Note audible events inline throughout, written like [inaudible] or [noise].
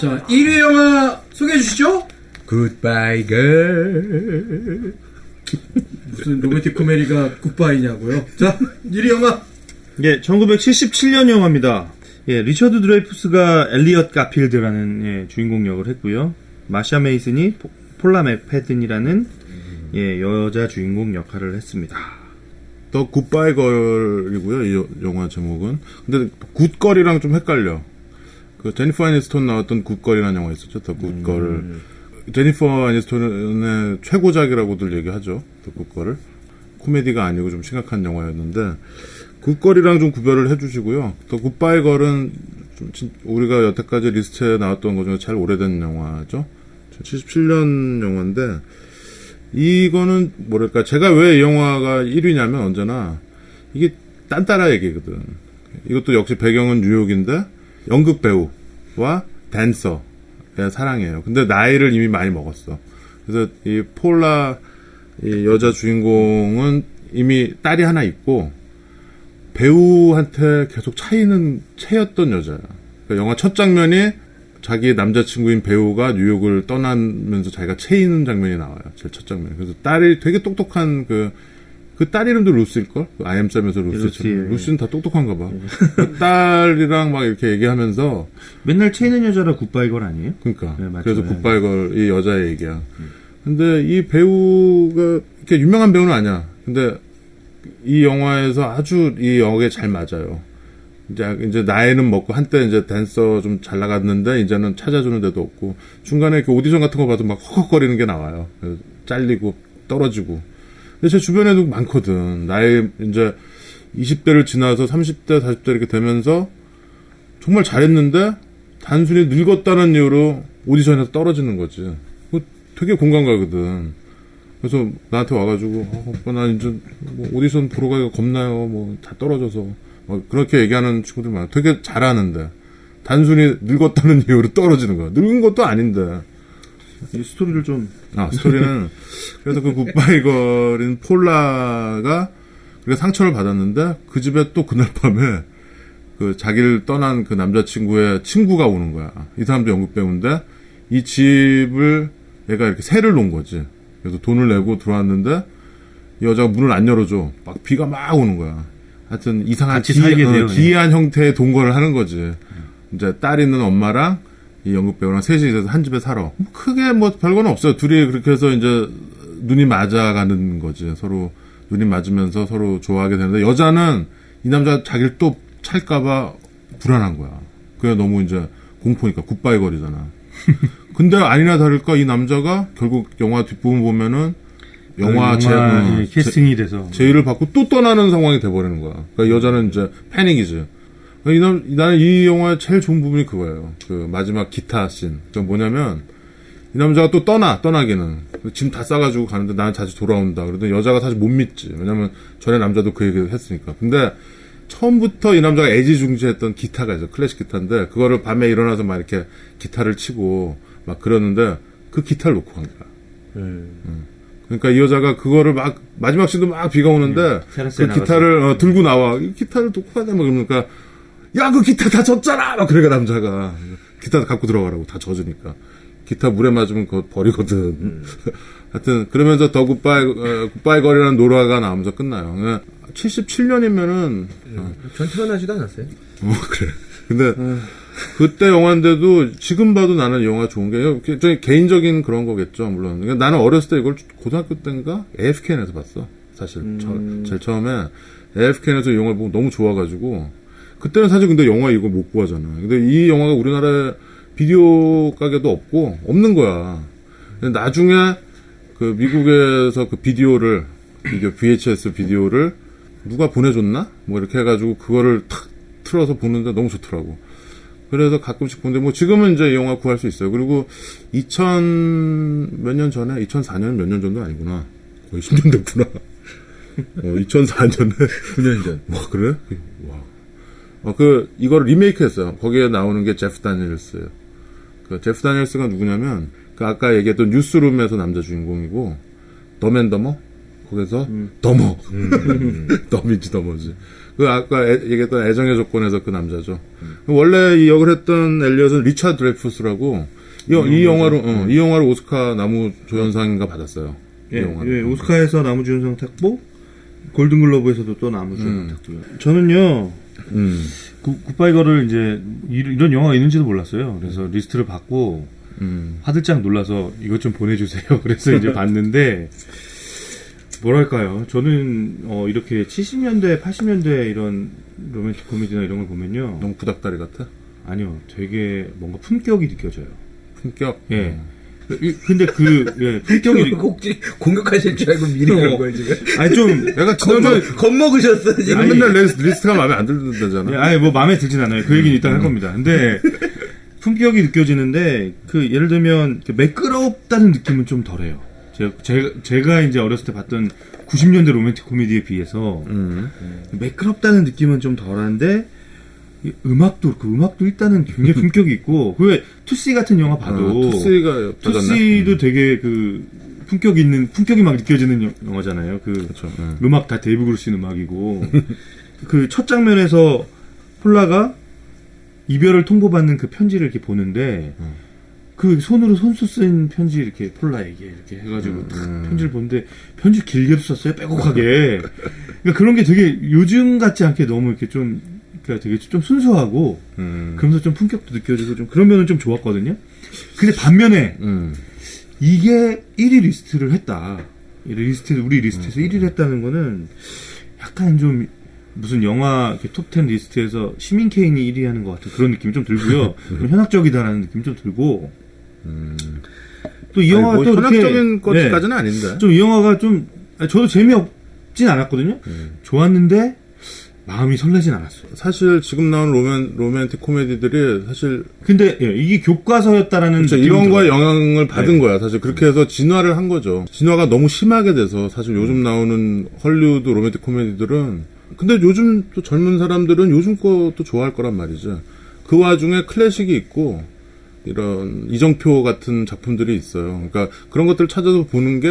자, 1위 영화 소개해 주시죠. 굿바이 걸. 무슨 로맨틱 코미디가 굿바이냐고요. 자, 1위 영화. 예, 1977년 영화입니다. 예, 리처드 드레이프스가 엘리엇 가필드라는 예, 주인공 역을 했고요. 마샤 메이슨이 포- 폴라 맥패든이라는 예, 여자 주인공 역할을 했습니다. 더 굿바이 걸이고요. 이 여- 영화 제목은. 근데 굿걸이랑 좀 헷갈려. 그 제니퍼 애니스톤 나왔던 굿걸이라는 영화 있었죠. 더 굿걸. 제니퍼 애니스톤의 최고작이라고들 얘기하죠. 더 굿걸을. 코미디가 아니고 좀 심각한 영화였는데 굿걸이랑 좀 구별을 해주시고요. 더 굿바이 걸은 좀 진- 우리가 여태까지 리스트에 나왔던 것 중에 제일 오래된 영화죠. 77년 영화인데 이거는 뭐랄까 제가 왜 이 영화가 1위냐면 언제나 이게 딴따라 얘기거든. 이것도 역시 배경은 뉴욕인데 연극 배우와 댄서의 사랑이에요. 근데 나이를 이미 많이 먹었어. 그래서 이 폴라 이 여자 주인공은 이미 딸이 하나 있고 배우한테 계속 차이는 채였던 여자야. 그러니까 영화 첫 장면이 자기 남자친구인 배우가 뉴욕을 떠나면서 자기가 채이는 장면이 나와요. 제일 첫 장면. 그래서 딸이 되게 똑똑한 그, 그 딸 이름도 루스일걸? 그 아이엠쌤에서 루스처럼. 루시. 루시는 다 똑똑한가 봐. 그 딸이랑 막 이렇게 얘기하면서, 맨날 채이는 여자라 굿바이 걸 아니에요? 그러니까. 네. 그래서 네. 굿바이걸, 이 여자의 얘기야. 근데 이 배우가, 이렇게 유명한 배우는 아니야. 근데 이 영화에서 아주 이 역에 잘 맞아요. 이제, 이제 나이는 먹고 한때 이제 댄서 좀 잘 나갔는데 이제는 찾아주는 데도 없고 중간에 이렇게 오디션 같은 거 봐도 막 헉헉거리는 게 나와요. 잘리고 떨어지고. 근데 제 주변에도 많거든. 나이 이제 20대를 지나서 30대, 40대 이렇게 되면서 정말 잘했는데 단순히 늙었다는 이유로 오디션에서 떨어지는 거지. 그거 되게 공감 가거든. 그래서 나한테 와가지고 어, 오빠 나 이제 뭐 오디션 보러 가기가 겁나요. 뭐 다 떨어져서 뭐 그렇게 얘기하는 친구들 많아. 되게 잘하는데 단순히 늙었다는 [laughs] 이유로 떨어지는 거야. 늙은 것도 아닌데. 이 스토리를 좀 아 스토리는 그래서 그 굿바이 걸인 폴라가 그게 상처를 받았는데 그 집에 또 그날 밤에 그 자기를 떠난 그 남자친구의 친구가 오는 거야. 이 사람도 연극 배우인데 이 집을 얘가 이렇게 세를 놓은 거지. 그래서 돈을 내고 들어왔는데 이 여자가 문을 안 열어줘. 막 비가 막 오는 거야. 하여튼 이상한 같이 살게 돼요, 네. 기이한 형태의 동거를 하는 거지. 이제 딸 있는 엄마랑 이 연극 배우랑 셋이 이제 한 집에 살아. 뭐 크게 뭐 별거는 없어요. 둘이 그렇게 해서 이제 눈이 맞아가는 거지. 서로 눈이 맞으면서 서로 좋아하게 되는데 여자는 이 남자가 자기를 또 찰까봐 불안한 거야. 그게 너무 이제 공포니까 굿바이 거리잖아. [laughs] 근데 아니나 다를까 이 남자가 결국 영화 뒷부분 보면은 영화 제, 영화, 어, 예, 캐스팅이 돼서 제의를 받고 또 떠나는 상황이 돼버리는 거야. 그러니까 여자는 이제 패닉이지. 이 남, 나는 이 영화의 제일 좋은 부분이 그거예요. 그 마지막 기타 씬. 그 뭐냐면 이 남자가 또 떠나 떠나기는 짐 다 싸가지고 가는데 나는 다시 돌아온다. 그러더니 여자가 사실 못 믿지. 왜냐면 전에 남자도 그 얘기를 했으니까. 근데 처음부터 이 남자가 애지중지했던 기타가 있어. 클래식 기타인데 그거를 밤에 일어나서 막 이렇게 기타를 치고 막 그러는데 그 기타를 놓고 간 거야. 응. 그러니까 이 여자가 그거를 막 마지막 시도 막 비가 오는데 테라스에 그 기타를 어, 들고 나와. 이 기타를 놓고 가냐 막 그러니까 야 그 기타 다 젖잖아. 막 그래가 남자가 기타 갖고 들어가라고 다 젖으니까 기타 물에 맞으면 그거 버리거든. 하여튼 그러면서 더 굿바이 어, 굿바이 거리라는 노래가 나오면서 끝나요. 77년이면은 전 태어나지도 않았어요. 어, [laughs] 그래. 근데, 그때 영화인데도 지금 봐도 나는 영화 좋은 게, 좀 개인적인 그런 거겠죠, 물론. 그러니까 나는 어렸을 때 이걸 고등학교 때인가? AFKN에서 봤어. 사실. 처- 제일 처음에 AFKN에서 이 영화를 보고 너무 좋아가지고, 그때는 사실 근데 영화 이거 못 구하잖아. 근데 이 영화가 우리나라에 비디오 가게도 없고, 없는 거야. 나중에 그 미국에서 그 비디오를, 비디오, VHS 비디오를 누가 보내줬나? 뭐 이렇게 해가지고 그거를 탁 틀어서 보는데 너무 좋더라고. 그래서 가끔씩 보는데 뭐 지금은 이제 이 영화 구할 수 있어요. 그리고 2000 몇 년 전에 2004년 몇 년 전도 아니구나. 거의 10년 됐구나. 어, 2004년에 9년 전. 와 그래? 와. 어, 그 이거를 리메이크 했어요. 거기에 나오는 게 제프 다니엘스예요. 그 제프 다니엘스가 누구냐면 그 아까 얘기했던 뉴스룸에서 남자 주인공이고 더맨 더머 거기서 음. 더머 [laughs] 더미지 더머지 그 아까 애- 얘기했던 애정의 조건에서 그 남자죠 원래 이 역을 했던 엘리엇은 리차드 드레이푸스라고 이, 이 영화로 어, 이 영화로 오스카 나무 조연상인가 받았어요 이 예. 예, 오스카에서 나무주연상 탔고 골든글로브에서도 또 나무주연상 음. 탔고요. 저는요 음, 구, 굿바이거를 이제 이- 이런 영화가 있는지도 몰랐어요. 그래서 리스트를 받고 음. 화들짝 놀라서 이것 좀 보내주세요. [laughs] 그래서 이제 봤는데 뭐랄까요? 저는 어, 이렇게 70년대, 80년대 이런 로맨틱 코미디나 이런 걸 보면요, 너무 구닥다리 같아 아니요, 되게 뭔가 품격이 느껴져요. 품격 예. 이- 근데 그 예, 품격이 꼭 공격하실 줄 알고 미리 그런 거예요 지금. 아니 좀 내가 지난번에 겁먹으셨어 지금. 지금 맨날 리스트, 리스트가 마음에 안 들다잖아 예, 아니 뭐 마음에 들진 않아요. 그 얘기는 이따 할 겁니다. 근데 품격이 느껴지는데 그 예를 들면 그 매끄럽다는 느낌은 좀 덜해요. 제가, 제가, 이제 어렸을 때 봤던 90년대 로맨틱 코미디에 비해서 음. 매끄럽다는 느낌은 좀 덜한데 이 음악도 그 음악도 일단은 굉장히 [laughs] 품격이 있고 그 투시 같은 영화 봐도 아, 투스가 터졌네 투시도 되게 그 품격 있는 품격이 막 느껴지는 영- 영화잖아요. 그 그렇죠 예. 음악 다 데이브 그루신 음악이고 [laughs] 그 첫 장면에서 폴라가 이별을 통보받는 그 편지를 이렇게 보는데 음. 그 손으로 손수 쓴 편지 이렇게 폴라에게 이렇게 해가지고 탁 음. 편지를 보는데 편지 길게도 썼어요 빼곡하게 [laughs] 그러니까 그런 게 되게 요즘 같지 않게 너무 이렇게 좀 그러니까 되게 좀 순수하고 음. 그러면서 좀 품격도 느껴지고 좀 그런 면은 좀 좋았거든요 근데 반면에 음. 이게 1위 리스트를 했다. 이 리스트, 우리 리스트에서 1위를 했다는 거는 약간 좀 무슨 영화 이렇게 톱10 리스트에서 시민 케인이 1위 하는 것 같은 그런 느낌이 좀 들고요. [laughs] 좀 현학적이다라는 느낌이 좀 들고. 또이 아니, 영화가 뭐 또 현학적인 네, 것까지는 아닌데 좀 이 영화가 좀 저도 재미없진 않았거든요. 음. 좋았는데 마음이 설레진 않았어요. 사실 지금 나온 로맨 로맨틱 코미디들이 사실 근데 예, 이게 교과서였다라는 느낌이 이런 거에. 영향을 받은 네. 거야. 사실 그렇게 해서 진화를 한 거죠. 진화가 너무 심하게 돼서 사실 음. 요즘 나오는 헐리우드 로맨틱 코미디들은 근데 요즘 또 젊은 사람들은 요즘 것도 좋아할 거란 말이죠. 그 와중에 클래식이 있고 이런 이정표 같은 작품들이 있어요. 그러니까 그런 것들을 찾아서 보는 게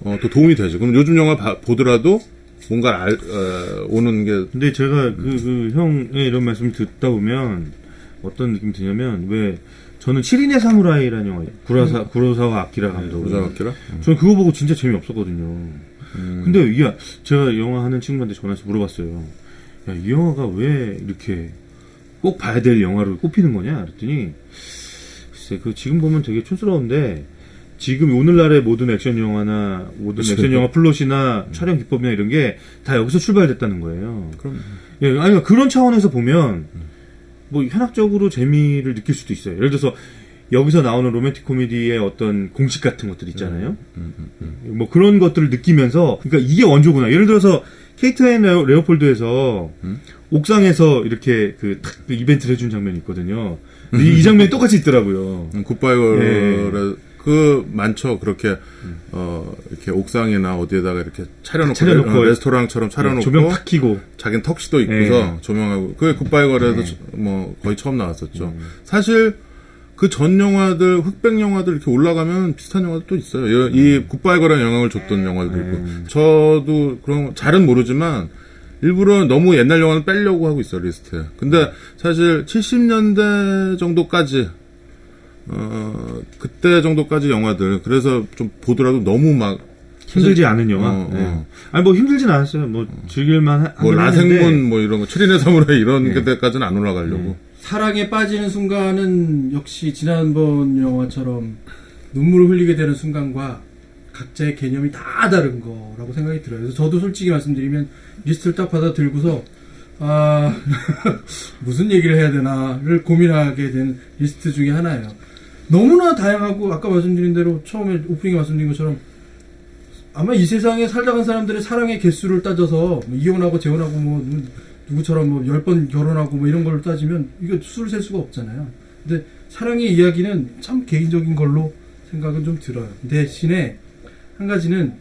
어, 또 도움이 되죠. 그럼 요즘 영화 봐- 보더라도 뭔가 알, 어, 오는 게 근데 제가 그, 그 형의 이런 말씀 듣다 보면 어떤 느낌이 드냐면 왜 저는 7인의 사무라이라는 영화 구라사 구로사와 아키라 감독 부자학기라 저는 그거 보고 진짜 재미 없었거든요. 근데 이게 제가 영화 하는 친구한테 전화해서 물어봤어요. 야, 이 영화가 왜 이렇게 꼭 봐야 될 영화로 꼽히는 거냐? 그랬더니 글쎄 그 지금 보면 되게 촌스러운데 지금 오늘날의 모든 액션 영화나 모든 그치. 액션 영화 플롯이나 촬영 기법이나 이런 게 다 여기서 출발됐다는 거예요. 그럼 예, 아니 그러니까 그런 차원에서 보면 뭐 현학적으로 재미를 느낄 수도 있어요. 예를 들어서 여기서 나오는 로맨틱 코미디의 어떤 공식 같은 것들 있잖아요. 뭐 그런 것들을 느끼면서 그러니까 이게 원조구나. 예를 들어서 케이트 앤 레오, 레오폴드에서 옥상에서 이렇게 그, 탁, 그 이벤트를 해준 장면이 있거든요. 이, 이 장면이 똑같이 있더라고요. 음, 굿바이걸에 예. 그 많죠. 그렇게 어 이렇게 옥상이나 어디에다가 이렇게 차려놓고, 차려놓고 레, 레스토랑처럼 차려놓고 조명 탁 켜고. 자기는 턱시도 입고서 예. 조명하고. 그게 굿바이걸에서 저- 뭐 거의 처음 나왔었죠. 사실 그 전 영화들 흑백 영화들 이렇게 올라가면 비슷한 영화도 또 있어요. 이, 이 굿바이걸에 영향을 줬던 영화들도 있고. 저도 그런 거 잘은 모르지만 일부러 너무 옛날 영화는 빼려고 하고 있어요 리스트에. 근데 사실 70년대 정도까지 어 그때 정도까지 영화들 그래서 좀 보더라도 너무 막 힘들지 않은 영화. 어, 네. 어. 아니 뭐 힘들진 않았어요. 뭐 즐길만 하, 뭐 라생문 했는데 뭐 이런 거 추리네 사무라이 이런 네. 그때까지는 안 올라가려고 사랑에 빠지는 순간은 역시 지난번 영화처럼 눈물을 흘리게 되는 순간과 각자의 개념이 다 다른 거라고 생각이 들어요. 그래서 저도 솔직히 말씀드리면 리스트를 딱 받아 들고서 아 [laughs] 무슨 얘기를 해야 되나를 고민하게 된 리스트 중에 하나예요. 너무나 다양하고 아까 말씀드린 대로 처음에 오프닝에 말씀드린 것처럼 아마 이 세상에 살다 간 사람들의 사랑의 개수를 따져서 뭐 이혼하고 재혼하고 뭐 누- 누구처럼 뭐 열 번 결혼하고 뭐 이런 걸로 따지면 이거 수를 셀 수가 없잖아요. 근데 사랑의 이야기는 참 개인적인 걸로 생각은 좀 들어요. 대신에 한 가지는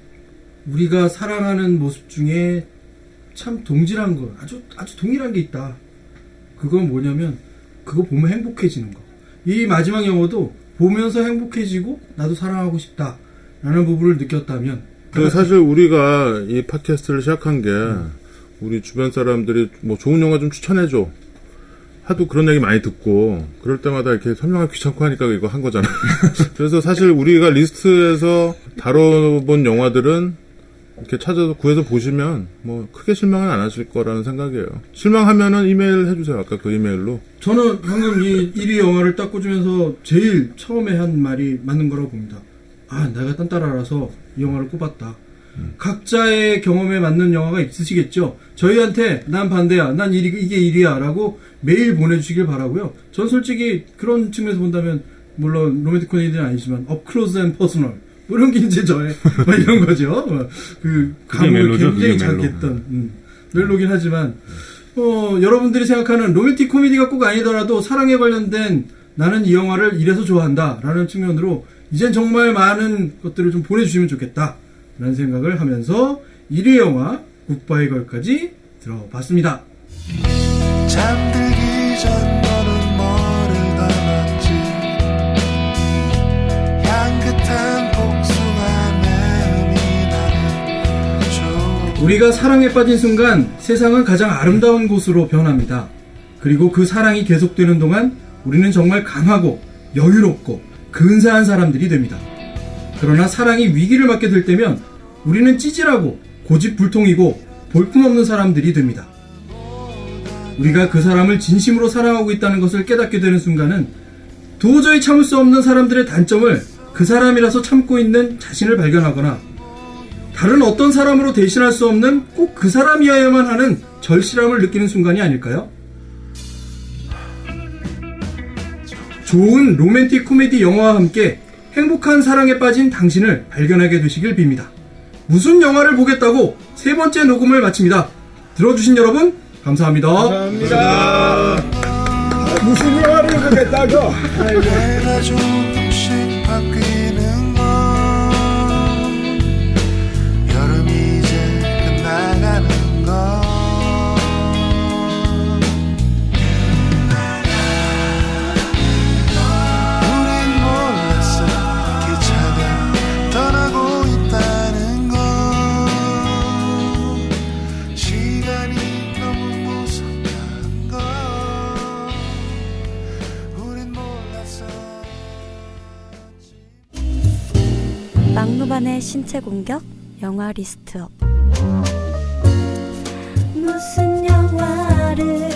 우리가 사랑하는 모습 중에 참 동질한 거, 아주 아주 동일한 게 있다. 그건 뭐냐면 그거 보면 행복해지는 거. 이 마지막 영화도 보면서 행복해지고 나도 사랑하고 싶다 라는 부분을 느꼈다면 그 사실 우리가 이 팟캐스트를 시작한 게 우리 주변 사람들이 뭐 좋은 영화 좀 추천해줘. 하도 그런 얘기 많이 듣고 그럴 때마다 이렇게 설명하기 귀찮고 하니까 이거 한 거잖아. [laughs] 그래서 사실 우리가 리스트에서 다뤄본 영화들은 이렇게 찾아서 구해서 보시면 뭐 크게 실망은 안 하실 거라는 생각이에요. 실망하면은 이메일 해주세요. 아까 그 이메일로. 저는 방금 이 1위 영화를 딱 꽂으면서 제일 처음에 한 말이 맞는 거라고 봅니다. 아, 내가 딴 따라라서 이 영화를 꼽았다. 각자의 경험에 맞는 영화가 있으시겠죠? 저희한테 난 반대야, 난 이, 이게 1위야 라고 메일 보내주시길 바라고요 전 솔직히 그런 측면에서 본다면 물론 로맨틱 코미디는 아니지만 업클로즈 앤 퍼스널 뭐 이런 게 이제 저의 뭐 이런 거죠. 어, 그 감을 굉장히 멜로. 작겠던 음, 멜로긴 하지만 어, 여러분들이 생각하는 로맨틱 코미디가 꼭 아니더라도 사랑에 관련된 나는 이 영화를 이래서 좋아한다 라는 측면으로 이젠 정말 많은 것들을 좀 보내주시면 좋겠다 라는 생각을 하면서 1위 영화 굿바이 걸까지 들어봤습니다. 잠들기 전 우리가 사랑에 빠진 순간 세상은 가장 아름다운 곳으로 변합니다. 그리고 그 사랑이 계속되는 동안 우리는 정말 강하고 여유롭고 근사한 사람들이 됩니다. 그러나 사랑이 위기를 맞게 될 때면 우리는 찌질하고 고집불통이고 볼품없는 사람들이 됩니다. 우리가 그 사람을 진심으로 사랑하고 있다는 것을 깨닫게 되는 순간은 도저히 참을 수 없는 사람들의 단점을 그 사람이라서 참고 있는 자신을 발견하거나 다른 어떤 사람으로 대신할 수 없는 꼭 그 사람이어야만 하는 절실함을 느끼는 순간이 아닐까요? 좋은 로맨틱 코미디 영화와 함께 행복한 사랑에 빠진 당신을 발견하게 되시길 빕니다. 무슨 영화를 보겠다고 세 번째 녹음을 마칩니다. 들어주신 여러분, 감사합니다. 무슨 영화를 보겠다고? 막무반의 신체 공격 영화 리스트업. 무슨 영화를